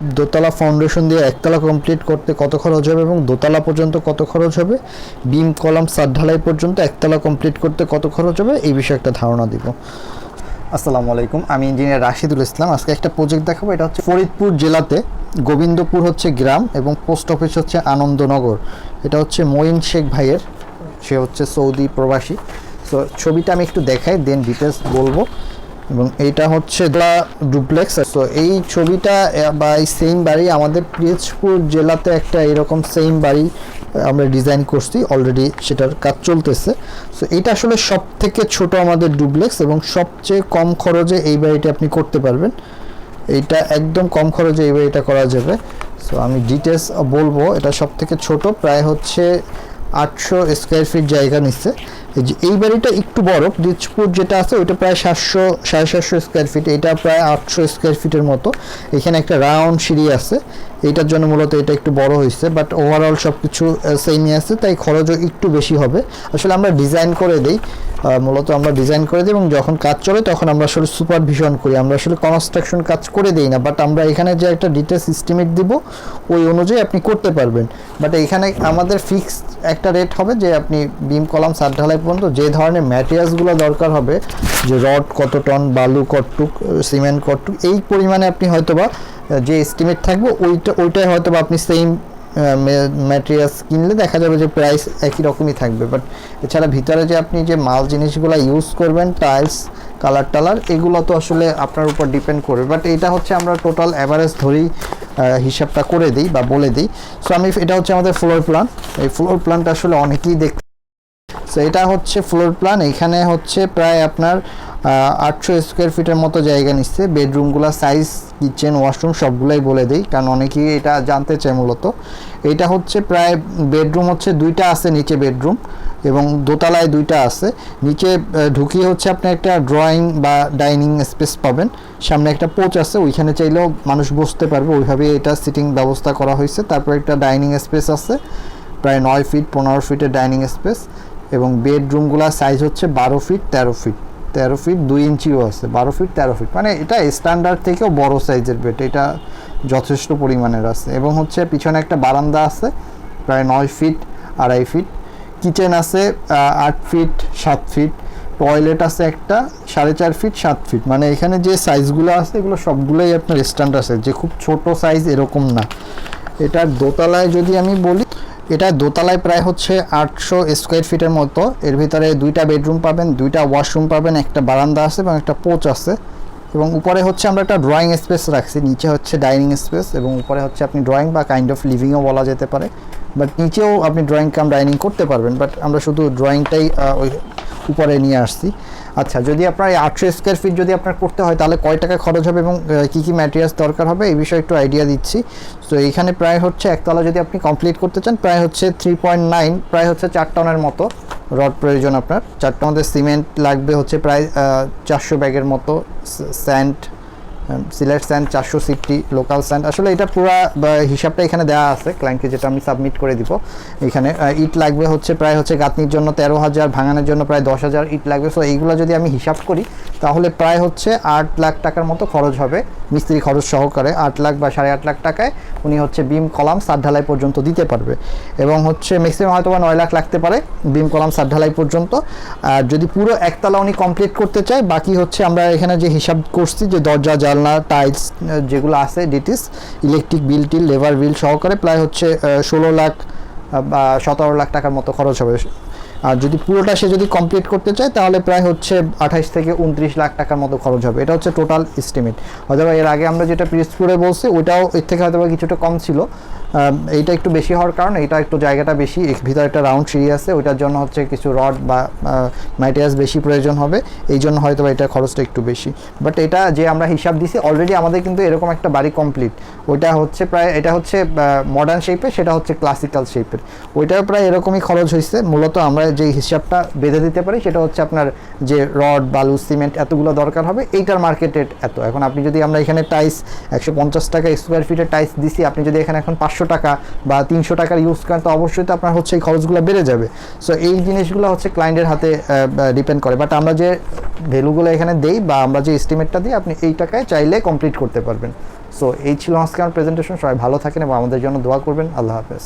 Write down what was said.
দোতলা ফাউন্ডেশন দিয়ে একতলা কমপ্লিট করতে কত খরচ হবে এবং দোতলা পর্যন্ত কত খরচ হবে? বিম কলাম সাত ঢালাই পর্যন্ত একতলা কমপ্লিট করতে কত খরচ হবে? এই বিষয়ে একটা ধারণা দিব। আসসালামু আলাইকুম, আমি ইঞ্জিনিয়ার রাশিদুল ইসলাম। আজকে একটা প্রজেক্ট দেখাবো, এটা হচ্ছে ফরিদপুর জেলাতে। গোবিন্দপুর হচ্ছে গ্রাম এবং পোস্ট অফিস হচ্ছে আনন্দনগর। এটা হচ্ছে মঈন শেখ ভাইয়ের, সে হচ্ছে সৌদি প্রবাসী। তো ছবিটা আমি একটু দেখাই দেন ডিটেলস বলব। এবং এইটা হচ্ছে দ্য ডুপ্লেক্স। তো এই ছবিটা বা এই সেম বাড়ি আমাদের পিরোজপুর জেলাতে একটা এরকম সেম বাড়ি আমরা ডিজাইন করছি। অলরেডি সেটার কাজ চলতেছে। সো এটা আসলে সব থেকে ছোট আমাদের ডুপ্লেক্স এবং সবচেয়ে কম খরচে এই বাড়িটা আপনি করতে পারবেন। এইটা একদম কম খরচে এই বাড়িটা করা যাবে। সো আমি ডিটেলস বলব, এটা সব থেকে ছোট, প্রায় হচ্ছে আটশো স্কোয়ার ফিট জায়গা নিচ্ছে এই বাড়িটা একটু বড় দিজপুর যেটা আছে, ওইটা প্রায় সাতশো, সাড়ে সাতশো স্কোয়ার ফিট এটা প্রায় আটশো স্কোয়ার ফিটের মতো। এখানে একটা রাউন্ড সিঁড়ি আছে। এইটার জন্য মূলত এটা একটু বড় হয়েছে বাট ওভারঅল সব কিছু সেমই আছে, তাই খরচও একটু বেশি হবে। আসলে আমরা ডিজাইন করে দিই মূলত আমরা ডিজাইন করে দিই এবং যখন কাজ চলে তখন আমরা আসলে সুপারভিশন করি। আমরা আসলে কনস্ট্রাকশন কাজ করে দিই না বাট আমরা এখানে যে একটা ডিটেলস এস্টিমেট দিব, ওই অনুযায়ী আপনি করতে পারবেন। বাট এখানে আমাদের ফিক্সড একটা রেট হবে যে আপনি বিম কলাম সাত ঢালাই পর্যন্ত যে ধরনের ম্যাটেরিয়ালসগুলো দরকার হবে, যে রড কত টন বালু কটটুক সিমেন্ট কটটুক এই পরিমাণে আপনি হয়তোবা যে এস্টিমেট থাকবে ওইটা ওইটাই হয়তোবা আপনি সেম ম্যাটেরিয়ালস কিনলে দেখা যাবে যে প্রাইস একই রকমই থাকবে। বাট এছাড়া ভিতরে যে আপনি যে মাল জিনিসগুলো ইউজ করবেন টাইলস কালার টালার এগুলো তো আসলে আপনার উপর ডিপেন্ড করবে। বাট এটা হচ্ছে আমরা টোটাল অ্যাভারেজ আহ, হিসাবটা করে দিই বা বলে দিই। সো আমি এটা হচ্ছে আমাদের ফ্লোর প্ল্যান এই ফ্লোর প্ল্যানটা আসলে অনেকেই দেখ। সো এটা হচ্ছে ফ্লোর প্ল্যান এখানে হচ্ছে প্রায় আপনার আটশো স্কোয়ার ফিটের মতো জায়গা নিচ্ছে। বেডরুমগুলো সাইজ কিচেন ওয়াশরুম সবগুলাই বলে দিই, কারণ অনেকেই এটা জানতে চায় মূলত। এটা হচ্ছে প্রায় বেডরুম হচ্ছে দুইটা আছে নিচে বেডরুম এবং দোতলায় দুইটা আছে। নিচে ঢুকিয়ে হচ্ছে আপনি একটা ড্রয়িং বা ডাইনিং স্পেস পাবেন। সামনে একটা পোচ আছে, ওইখানে চাইলেও মানুষ বসতে পারবে। ওইভাবে এটা সিটিং ব্যবস্থা করা হয়েছে। তারপর একটা ডাইনিং স্পেস আছে, প্রায় নয় ফিট পনেরো ফিটের ডাইনিং স্পেস এবং বেডরুমগুলোর সাইজ হচ্ছে বারো ফিট তেরো ফিট তেরো ফিট, দুই ইঞ্চিও আছে, বারো ফিট, তেরো ফিট। মানে এটা স্ট্যান্ডার্ড থেকেও বড় সাইজের বেড এটা যথেষ্ট পরিমাণের আছে। এবং হচ্ছে পিছনে একটা বারান্দা আছে, প্রায় নয় ফিট, আড়াই ফিট। কিচেন আছে আট ফিট, সাত ফিট। টয়লেট আছে একটা, সাড়ে চার ফিট, সাত ফিট। মানে এখানে যে সাইজগুলো আছে, এগুলো সবগুলোই আপনার স্ট্যান্ডার্ড সাইজ যে খুব ছোট সাইজ এরকম না। এটার দোতলায় যদি আমি বলি এটা দোতলায় প্রায় হচ্ছে আটশো স্কোয়ার ফিটের মতো। এর ভিতরে দুইটা বেডরুম পাবেন, দুইটা ওয়াশরুম পাবেন, একটা বারান্দা আছে এবং একটা পোচ আছে। এবং উপরে হচ্ছে আমরা একটা ড্রয়িং স্পেস রাখছি, নিচে হচ্ছে ডাইনিং স্পেস এবং উপরে হচ্ছে আপনি ড্রয়িং বা কাইন্ড অফ লিভিংও বলা যেতে পারে। বাট নিচেও আপনি ড্রয়িং কাম ডাইনিং করতে পারবেন বাট আমরা শুধু ড্রয়িংটাই ওই উপরে নিয়ে আসছি। আচ্ছা যদি আপনার এই আটশো স্কোয়ার ফিট যদি আপনার করতে হয়, তাহলে কয় টাকা খরচ হবে এবং কী কী ম্যাটেরিয়ালস দরকার হবে? এই বিষয়ে একটু আইডিয়া দিচ্ছি। তো এইখানে প্রায় হচ্ছে একতলা যদি আপনি কমপ্লিট করতে চান, প্রায় হচ্ছে থ্রি পয়েন্ট নাইন প্রায় হচ্ছে চার টনের মতো রড প্রয়োজন আপনার। চারটা আমাদের সিমেন্ট লাগবে হচ্ছে প্রায় চারশো ব্যাগের মতো স্যান্ড সিলেট স্যান্ড চারশো সিফটি লোকাল স্যান্ড আসলে এটা পুরো হিসাবটা এখানে দেওয়া আছে ক্লায়েন্টকে যেটা আমি সাবমিট করে দিব এখানে। ইট লাগবে হচ্ছে প্রায় হচ্ছে গাঁথনির জন্য তেরো হাজার, ভাঙানোর জন্য প্রায় দশ হাজার ইট লাগবে। সো এইগুলো যদি আমি হিসাব করি, তাহলে প্রায় হচ্ছে আট লাখ টাকার মতো খরচ হবে মিস্ত্রি খরচ সহকারে। আট লাখ বা সাড়ে আট লাখ টাকায় উনি হচ্ছে বিম কলাম সাত ঢালাই পর্যন্ত দিতে পারবে। এবং হচ্ছে ম্যাক্সিমাম হয়তো বা নয় লাখ লাগতে পারে বিম কলাম সাত ঢালাই পর্যন্ত। আর যদি পুরো একতলা উনি কমপ্লিট করতে চায়, বাকি হচ্ছে আমরা এখানে যে হিসাব করছি, যে দরজা জানলা টাইলস যেগুলো আছে ডিটিস ইলেকট্রিক বিল টিল লেবার বিল সহকারে প্রায় হচ্ছে ষোলো লাখ বা সতেরো লাখ টাকার মতো খরচ হবে। আর যদি পুরোটা সে যদি কমপ্লিট করতে চায়, তাহলে প্রায় হচ্ছে আঠাশ থেকে উনত্রিশ লাখ টাকার মতো খরচ হবে। এটা হচ্ছে টোটাল এস্টিমেট হয়তো এর আগে আমরা যেটা পিরিজপুরে বলছি, ওইটাও এর থেকে হয়তো কিছুটা কম ছিল। এইটা একটু বেশি হওয়ার কারণে এটা একটু জায়গাটা বেশি ভিতরে একটা রাউন্ড সিঁড়ি আছে, ওইটার জন্য হচ্ছে কিছু রড বা ম্যাটেরিয়ালস বেশি প্রয়োজন হবে, এই জন্য হয়তো বা এটার খরচটা একটু বেশি। বাট এটা যে আমরা হিসাব দিছি অলরেডি আমাদের কিন্তু এরকম একটা বাড়ি কমপ্লিট ওইটা হচ্ছে প্রায়, এটা হচ্ছে মডার্ন শেপের সেটা হচ্ছে ক্লাসিক্যাল শেপের ওইটাও প্রায় এরকমই খরচ হয়েছে মূলত আমরা যে হিসাবটা বেঁধে দিতে পারি, সেটা হচ্ছে আপনার যে রড বালু সিমেন্ট এতগুলো দরকার হবে, এইটার মার্কেট রেট এত। এখন আপনি যদি আমরা এখানে টাইস একশো পঞ্চাশ টাকা স্কোয়ার ফিটের টাইস দিছি, আপনি যদি এখানে এখন পাঁচশো টাকা বা তিনশো টাকার ইউজ করেন তো অবশ্যই তো আপনার হচ্ছে এই খরচগুলো বেড়ে যাবে। সো এই জিনিসগুলো হচ্ছে ক্লায়েন্টের হাতে ডিপেন্ড করে। বাট আমরা যে ভ্যালুগুলো এখানে দেই বা আমরা যে এস্টিমেটটা দিই, আপনি এই টাকায় চাইলে কমপ্লিট করতে পারবেন। সো এই ছিল আজকে আমার প্রেজেন্টেশন সবাই ভালো থাকেন এবং আমাদের জন্য দোয়া করবেন। আল্লাহ হাফেজ।